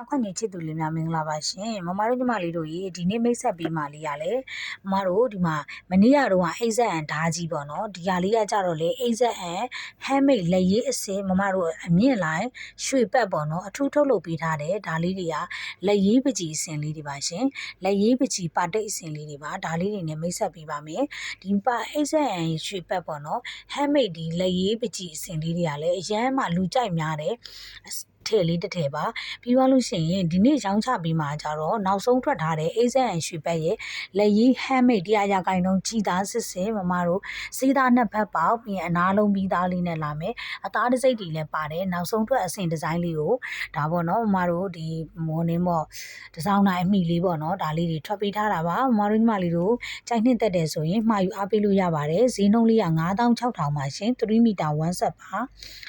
မြောက်ခွန်ကြီးချစ်သူလေးများမင်္ဂလာပါရှင်မမတို့ညီမလေးတို့ရေဒီနေ့မိတ်ဆက်ပေးမှလေးရလဲမမတို့ဒီမှာမနေ့ကတော့အိဇက်အန်ဓာကြီးပေါ့နော်ဒီဟာလေးကကြတော့လေအိဇက်အန်ဟမ်းမိတ်လက်ရေးအစင်မမတို့အမြင့်လိုက်ရွှေပတ်ပေါ့နော်အထူးထုတ်လုပ်ပေးထားတယ်ဒါလေးတွေကလက်ရေးပကြီးအစင်လေးတွေပါရှင်လက်ရေးပကြီးပါတိတ်အစင်လေးတွေပါဒါလေးတွေနဲ့မိတ်ဆက်ပေးပါမယ်ဒီပါအိဇက်အန်ရွှေပတ်ပေါ့နော်ဟမ်းမိတ်ဒီလက်ရေးပကြီးအစင်လေးတွေကလည်းအရန်မှလူကြိုက်များတယ် ထည့်လေးတစ်ထည့်ပါပြီးသွားလို့ရှိရင်ဒီနေ့ရောင်းချပြီးမှကြတော့နောက်ဆုံးထွက်ထားတဲ့အေးစက်အန်ရွှေဘက်ရဲ့လက်ရည်ဟမ်းမိတ်တရားရကိုင်းလုံးကြီးသားစစ်စင်မမတို့စီးသားနှစ်ဖက်ပေါက်ပြီးအနာလုံးပြီးသားလေးနဲ့လာမယ်အသားတစိမ့်တွေလည်းပါတယ်နောက်ဆုံးထွက်အဆင်ဒီဇိုင်းလေးကိုဒါပေါ့နော်မမတို့ဒီမော်နင်းပေါ့ဒီဇိုင်းနိုင်အမိလေးပေါ့နော်ဒါလေးတွေထွက်ပေးထားတာပါမမတို့ညီမလေးတို့ကြိုက်နှစ်သက်တယ်ဆိုရင်မှာယူအားပေးလို့ရပါတယ်ဈေးနှုန်းလေးက9600ပါရှင်3မီတာ1ဆက်ပါ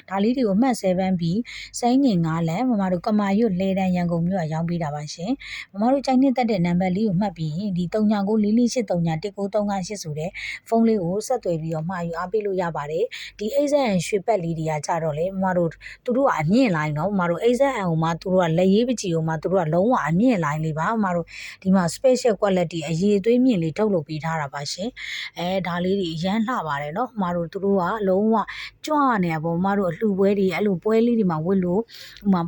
ဒါလေးတွေကိုမှတ်7ပြီးစိမ့်ငင်9လမ်းမမတို့ကမာရွတ်လေတန်းရန်ကုန်မြို့ကရောင်းပေးတာပါရှင်မမတို့ကြိုက်နှစ်သက်တဲ့နံပါတ်လေးကိုမှတ်ပြီးဒီ3994483938ဆိုတဲ့ဖုန်းလေးကိုဆက်သွယ်ပြီးတော့မှာယူအားပေးလို့ရပါတယ်ဒီ AZN ရွှေပက်လေးတွေကကြတော့လေမမတို့သူတို့ကအမြင့်လိုင်းနော်မမတို့ AZN ကိုမှသူတို့ကလက်ရေးပကြီးကိုမှသူတို့ကလုံးဝအမြင့်လိုင်းလေးပါမမတို့ဒီမှာ special quality အရေးသွေးမြင့်လေးထုတ်လုပ်ပေးထားတာပါရှင်အဲဒါလေးတွေရမ်းလှပါတယ်နော်မမတို့သူတို့ကလုံးဝကြွနေပါမမတို့အလှပွဲတွေအဲ့လိုပွဲလေးတွေမှာဝတ်လို့ဟိုမှာ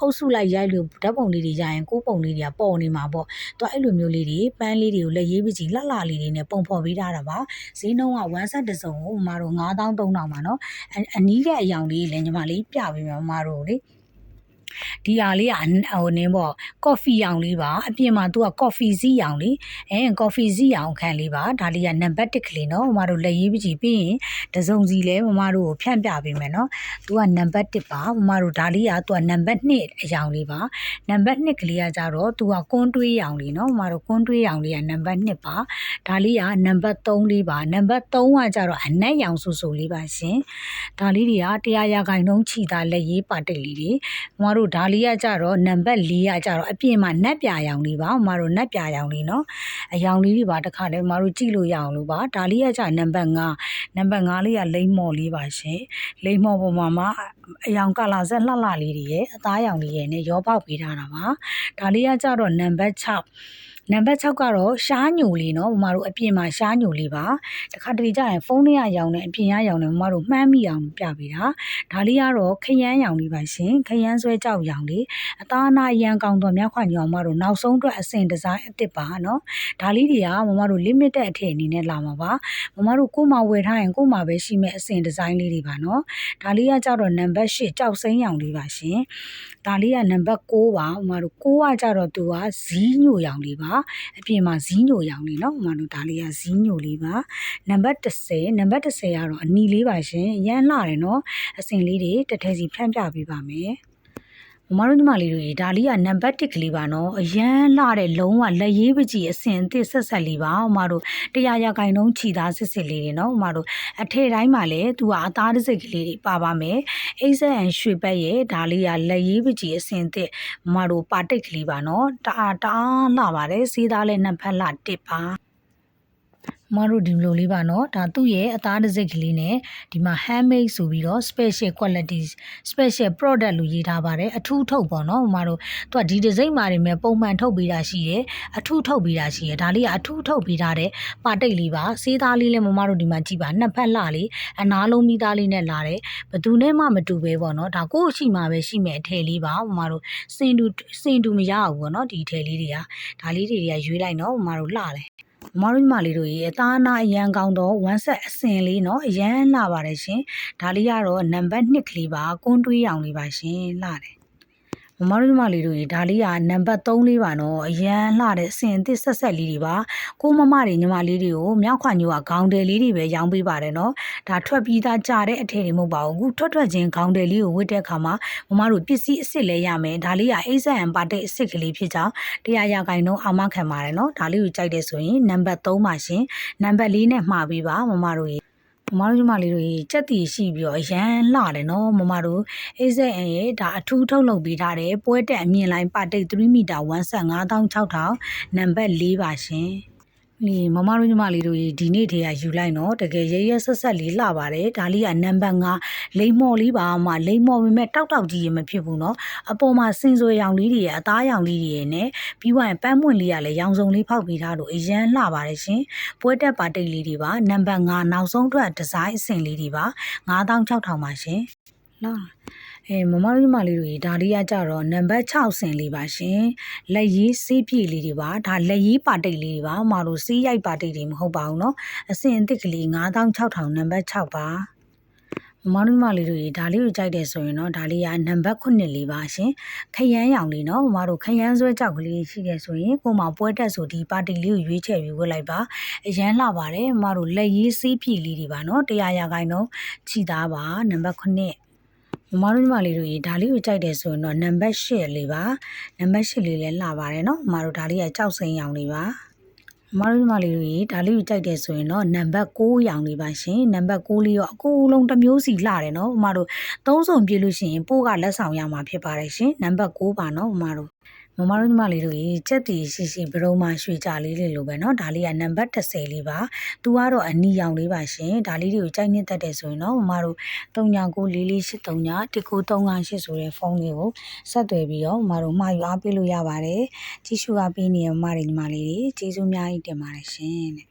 အုပ်စုလိုက်ရိုက်လို့ဓာတ်ပုံလေးတွေရရင်ကိုးပုံလေးတွေကပေါ်နေမှာပေါ့သူအဲ့လိုမျိုးလေးတွေပန်းလေးတွေကိုလက်ရေးပကြီးလှလှလေးတွေနဲ့ပုံဖော်ပေးထားတာပါဈေးနှုန်းက1ဆက်တစ်စုံကိုမမတို့9300ပါနော်အနီးတဲ့အယောင်လေးလည်းညီမလေးပြပေးမယ်မမတို့လေ ဒီဟာလေးကဟိုနင်းပေါ့ကော်ဖီရောင်လေးပါအပြင်မှာသူကကော်ဖီစီးရောင်လေးအဲကော်ဖီစီးရောင်ခန့်လေးပါဒါလေးကနံပါတ်1ကလေးနော်မမတို့လက်ရေးပကြီးပြီးရင်တစုံစီလဲမမတို့ကိုဖြန့်ပြပေးမယ်နော်သူကနံပါတ်1ပါမမတို့ဒါလေးကသူကနံပါတ်2အရောင်လေးပါနံပါတ်2ကလေးကကြတော့သူကကွန်းတွေးရောင်လေးနော်မမတို့ကွန်းတွေးရောင်လေးကနံပါတ်2ပါဒါလေးကနံပါတ်3လေးပါနံပါတ်3ကကြတော့အနက်ရောင်ဆူဆူလေးပါရှင်ဒါလေးတွေကတရားရဂိုင်နှုံးချီတာလက်ရေးပါတိတ်လေးတွေမမတို့ဒါလေးကကြတော့နံပါတ်4ကကြတော့အပြင်မှာနက်ပြရောင်လေးပါမမတို့နက်ပြရောင်လေးနော်အယောင်လေးတွေပါတခါတည်းမမတို့ကြည့်လို့ရအောင်လို့ပါဒါလေးကကြနံပါတ်5နံပါတ်5လေးကလိမ့်မော်လေးပါရှင်လိမ့်မော်ပေါ်မှာမှာအယောင်ကလာဆက်လှလှလေးတွေရဲ့အသားရောင်လေးရဲ့နဲ့ရောပေါက်ပေးထားတာပါဒါလေးကကြတော့နံပါတ်6 နံပါတ်6ကတော့ရှားညိုလေးနော်မမတို့အပြင်မှာရှားညိုလေးပါတခါတလေကြာရင်ဖုန်းထဲရရောင်နဲ့အပြင်ရရောင်နဲ့မမတို့မှန်းမိအောင်ပြပေးတာဒါလေးကတော့ခရမ်းရောင်လေးပါရှင်ခရမ်းဆွဲကြောက်ရောင်လေးအသားနာရန်ကောင်တော်များခွန်ညောင်မတို့နောက်ဆုံးအတွက်အစင်ဒီဇိုင်းအစ်စ်ပါနော်ဒါလေးတွေကမမတို့ limited အထည်အနေနဲ့လာမှာပါမမတို့ကိုယ်မှာဝယ်ထားရင်ကိုယ်မှာပဲရှိမဲ့အစင်ဒီဇိုင်းလေးတွေပါနော်ဒါလေးကကြတော့နံပါတ်8ကြောက်စိမ်းရောင်လေးပါရှင်ဒါလေးကနံပါတ်9ပါမမတို့9ကကြတော့သူကဇီးညိုရောင်လေးပါအပြင်မှာဇီးညိုရောင်လေးနော်ဥမာတို့ဒါလေးကဇီးညိုလေးပါနံပါတ်30နံပါတ်30ကတော့အနီလေးပါရှင်ရမ်းလာတယ်နော်အစင်လေးတွေတစ်ထည်စီဖြန့်ပြပေးပါမယ် မမတို့ညီမလေးတွေဒါလေးကနံပါတ်1ကလေးပါနော်အရန်လှတဲ့လုံးဝလက်ရေးပကြီးအစင်အသစ်ဆက်ဆက်လေးပါမမတို့တရားရဂိုင်နှုံးခြီသားစစ်စစ်လေးတွေနော်မမတို့အထည်တိုင်းမှာလည်းသူကအသားတစ်စိတ်ကလေးတွေပါပါမယ်အိဇက်အန်ရွှေဘက်ရဲ့ဒါလေးကလက်ရေးပကြီးအစင်အသစ်မမတို့ပါတိတ်ကလေးပါနော်တအားတအားလှပါတယ်စီးသားလည်းနှစ်ဖက်လှတစ်ပါ မတို့ဒီလိုလေးပါနော်ဒါသူ့ရဲ့အသားတစ်စိတ်ကလေးနဲ့ဒီမှာ handmade ဆိုပြီးတော့ special quality special product လို့ရေးထားပါတယ်အထူးထုတ်ပေါ့နော်မတို့သူကဒီဒီဇိုင်းမှာနေမဲ့ပုံမှန်ထုတ်ပေးတာရှိတယ်အထူးထုတ်ပေးတာရှိတယ်ဒါလေးကအထူးထုတ်ပေးထားတဲ့ပါတိတ်လေးပါစေးသားလေးလည်းမမတို့ဒီမှာကြည့်ပါနှစ်ဖက်လှလေးအနာလုံးမိသားလေးနဲ့လာတယ်ဘသူနဲ့မှမတူပဲပေါ့နော်ဒါကိုယ့်ရှိမှပဲရှိမဲ့အထည်လေးပါမမတို့စင်တူစင်တူမရဘူးပေါ့နော်ဒီအထည်လေးတွေကဒါလေးတွေကရွေးလိုက်နော်မမတို့လှတယ် မတို့ညီမလေးတို့ရေအသားနာအရန်ကောင်းတော့ဝမ်းဆက်အစင်လေးနော်အရန်လာပါတယ်ရှင်ဒါလေးကတော့နံပါတ်1ကလေးပါကွန်းတွေးရောင်လေးပါရှင်လာတယ် မမတို့ညီမလေးတို့ရေဒါလေးကနံပါတ်3လေးပါနော်အရန်လှတဲ့အစင်အသစ်ဆက်ဆက်လေးတွေပါကိုမမတွေညီမလေးတွေကိုမြောက်ခွန်ညိုကခေါင်းတယ်လေးတွေပဲရောင်းပေးပါတယ်နော်ဒါထွက်ပြီးသားကြတဲ့အထည်တွေမဟုတ်ပါဘူးအခုထွက်ထွက်ချင်းခေါင်းတယ်လေးကိုဝတ်တဲ့အခါမှာမမတို့ပစ္စည်းအစ်စ်လဲရမယ်ဒါလေးကအိဇန်ပါတဲ့အစ်စ်ကလေးဖြစ်ကြောင်းတရားရဂိုင်နှုန်းအာမခံပါတယ်နော်ဒါလေးကိုကြိုက်တယ်ဆိုရင်နံပါတ်3ပါရှင်နံပါတ်4နဲ့မှာပေးပါမမတို့ရေ မမတို့ညီမလေးတို့ရေကြက်တီရှိပြီးတော့ရမ်းလှတယ်နော်မမတို့အေးစက်အန်ရဲ့ဒါအထူးထုတ်လုပ်ပေးထားတယ်ပွဲတက်အမြင့်လိုင်းပါတိတ်3မီတာ156,000နံပါတ်4ပါရှင် ဒီမမတို့ညီမလေးတို့ရေဒီနေ့တည်းကယူလိုက်နော်တကယ်ရရဆက်ဆက်လေးလှပါတယ်ဒါလေးကနံပါတ်5လိမ့်မော်လေးပါမှလိမ့်မော်ပေမဲ့တောက်တောက်ကြီးရမဖြစ်ဘူးနော်အပေါ်မှာစင်စွေရောင်လေးတွေရအသားရောင်လေးတွေရနဲ့ပြီးွားရင်ပန်းမွင့်လေးကလည်းရောင်စုံလေးဖောက်ပေးထားလို့အရန်လှပါတယ်ရှင်ပွဲတက်ပါတိတ်လေးတွေပါနံပါတ်5နောက်ဆုံးအတွက်ဒီဇိုင်းအဆင့်လေးတွေပါ9600ပါရှင် နော်အဲမမတို့ညီမလေးတို့ဒါလေးကကြတော့နံပါတ်6ဆင်လေးပါရှင်လက်ရေးစီးပြည့်လေးတွေပါဒါလက်ရေးပါတိတ်လေးတွေပါမမတို့စီးရိုက်ပါတိတ်တွေမဟုတ်ပါဘူးနော်အစင်အစ်စ်ကလေး9600နံပါတ်6ပါမမတို့မလေးတို့ဒါလေးကိုကြိုက်တယ်ဆိုရင်တော့ဒါလေးကနံပါတ်9လေးပါရှင်ခရမ်းရောင်လေးနော်မမတို့ခရမ်းဆွဲကြောက်ကလေးရှိတယ်ဆိုရင်ကိုမပွဲတက်ဆိုဒီပါတီလေးကိုရွေးချယ်ပြီးဝတ်လိုက်ပါအရန်လာပါတယ်မမတို့လက်ရေးစေးပြည့်လေးတွေပါနော်တရားရဂိုင်းတော့ခြိသားပါနံပါတ်9 မမတို့ညီမလေးတို့ရေဒါလေးကိုကြိုက်တယ်ဆိုရင်တော့နံပါတ်8လေးပါနံပါတ်8လေးလည်းလှပါတယ်နော်မမတို့ဒါလေးကကြောက်စိမ်းရောင်လေးပါမမတို့ညီမလေးတို့ရေဒါလေးကိုကြိုက်တယ်ဆိုရင်တော့နံပါတ်6ရောင်လေးပါရှင်နံပါတ်6လေးရောအကူလုံးတစ်မျိုးစီလှတယ်နော်မမတို့သုံးစုံပြည့်လို့ရှိရင်ပို့ကလက်ဆောင်ရမှာဖြစ်ပါတယ်ရှင်နံပါတ်6ပါနော်မမတို့ မမတို့ညီမလေးတို့ရေကြက်တီရှိရှိဘရုံမှာရွှေကြလေးလေးလိုပဲเนาะဒါလေးကနံပါတ်30လေးပါသူကတော့အနီရောင်လေးပါရှင်ဒါလေးတွေကိုကြိုက်နှစ်သက်တယ်ဆိုရင်တော့မမတို့399443 1938ဆိုတဲ့ဖုန်းလေးကိုဆက်သွယ်ပြီးတော့မမတို့မှာယူအားပေးလို့ရပါတယ်ကြီးစုအားပေးနေရမမတွေညီမလေးတွေကျေးဇူးအများကြီးတင်ပါတယ်ရှင်တဲ့